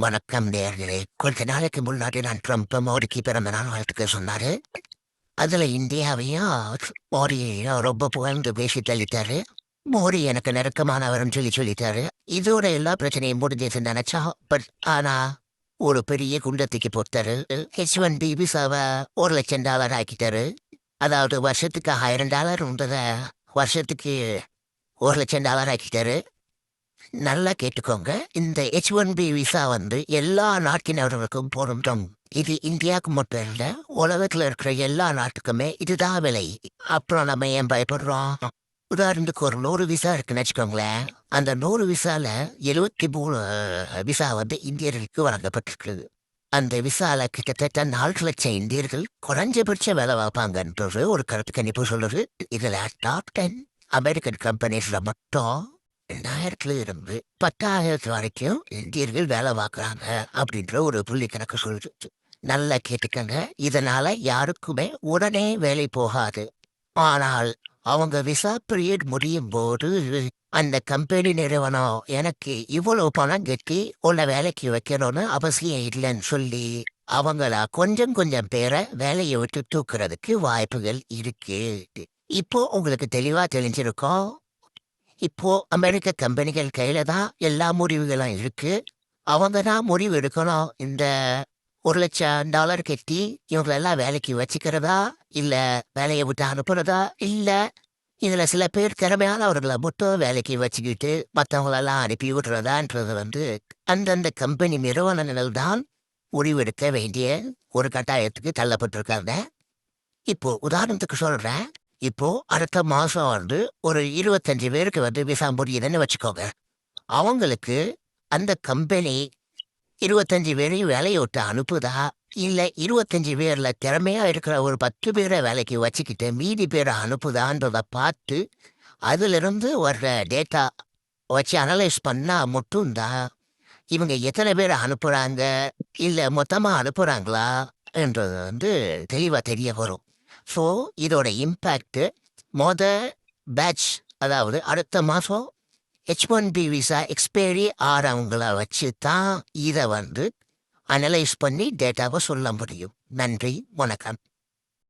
வணக்கம் நேர்களே. கொஞ்ச நாளைக்கு முன்னாடி நான் ட்ரம்ப் மோடிக்கு பிறந்த நாள் வாழ்த்துக்க சொன்னாரு. அதுல இந்தியாவையும் மோடியையும் ரொம்ப புகழ்ந்து பேசி தள்ளிட்டாரு. மோடி எனக்கு நெருக்கமானவர்னு சொல்லி சொல்லிட்டாரு. இதோட எல்லா பிரச்சனையும் முடிஞ்சதுன்னு நினைச்சா பட் ஆனா ஒரு பெரிய குண்டத்துக்கு போட்டாரு. ஹெச் ஒன் பி விசாவை ஒரு லட்சம் டாலர் ஆக்கிட்டாரு. அதாவது வருஷத்துக்கு ஆயிரம் டாலர் இருந்தத வருஷத்துக்கு ஒரு லட்சம் டாலர் ஆக்கிட்டாரு. நல்லா கேட்டுக்கோங்க. இந்த ஹெச் ஒன் பி விசா வந்து எல்லா நாட்டினர்களுக்கும் பொருந்தும். இது இந்தியாவுக்கு மட்டும் இல்ல உலகத்துல இருக்கிற எல்லா நாட்டுக்குமே இதுதான் விலை. அப்புறம் நம்ம ஏன் பயப்படுறோம்? உதாரணத்துக்கு ஒரு நூறு விசா இருக்குன்னு வச்சுக்கோங்களேன். அந்த நூறு விசால எழுவத்தி மூணு விசா வந்து இந்தியர்களுக்கு வழங்கப்பட்டிருக்கு அந்த விசால கிட்டத்தட்ட நாலு லட்சம் இந்தியர்கள் குறைஞ்சபட்ச வேலை வாய்ப்பாங்கன்றது ஒரு கருத்து கணிப்பு சொல்லுது. இதுல டாப் டென் அமெரிக்கன் கம்பெனிஸ்ல மட்டும் ரெண்டாயிரத்துல இருந்து பத்தாயிரத்து வரைக்கும் இந்தியர்கள் வேலை பார்க்குறாங்க அப்படின்ற ஒரு புள்ளி கணக்கு சொல்லுது. நல்லா கேட்டுக்கங்க. இதனால யாருக்குமே உடனே வேலை போகாது. ஆனால் அவங்க விசா பீரியட் முடியும் போது அந்த கம்பெனி நிறுவனம் எனக்கு இவ்வளவு பணம் கட்டி உன்னை வேலைக்கு வைக்கணும்னு அவசியம் இல்லைன்னு சொல்லி அவங்கள கொஞ்சம் கொஞ்சம் பேரை வேலையை விட்டு தூக்குறதுக்கு வாய்ப்புகள் இருக்கு. இப்போ உங்களுக்கு தெளிவா தெரிஞ்சிருக்கோம். இப்போ அமெரிக்க கம்பெனிகள் கையில தான் எல்லா முடிவுகளும் இருக்கு. அவங்க தான் முடிவு எடுக்கணும். இந்த ஒரு லட்சம் டாலர் கட்டி இவங்களெல்லாம் வேலைக்கு வச்சுக்கிறதா? இல்ல வேலையை விட்டு அனுப்புறதா? இல்ல இதுல சில பேர் திறமையானவர்களை மட்டும் வேலைக்கு வச்சுக்கிட்டு மற்றவங்களெல்லாம் அனுப்பி விடுறதான்றது வந்து அந்தந்த கம்பெனி நிறுவனங்கள் தான் முடிவெடுக்க வேண்டிய ஒரு கட்டாயத்துக்கு தள்ளப்பட்டிருக்காங்க. இப்போ உதாரணத்துக்கு சொல்றேன். இப்போ அடுத்த மாசம் வந்து ஒரு இருபத்தஞ்சு பேருக்கு வந்து விசா முடியுதுன்னு வச்சுக்கோங்க. அவங்களுக்கு அந்த கம்பெனி இருபத்தஞ்சு பேரையும் வேலையை விட்டு அனுப்புதா? இல்ல இருபத்தஞ்சு பேர்ல திறமையா இருக்கிற ஒரு பத்து பேரை வேலைக்கு வச்சுக்கிட்டு மீதி பேரை அனுப்புதான்றதை பார்த்து அதுல இருந்து வர்ற டேட்டா வச்சு அனலைஸ் பண்ணா மட்டும்தான் இவங்க எத்தனை பேரை அனுப்புறாங்க? இல்ல மொத்தமா அனுப்புறாங்களா? என்றது வந்து தெளிவா தெரிய வரும். ஸோ இதோட இம்பேக்ட் மொத பேட்ச் அதாவது அடுத்த மாதம் H one B visa expiry ஆறவங்கள வச்சு தான் இதை வந்து அனலைஸ் பண்ணி டேட்டாவை சொல்ல முடியும். நன்றி வணக்கம்.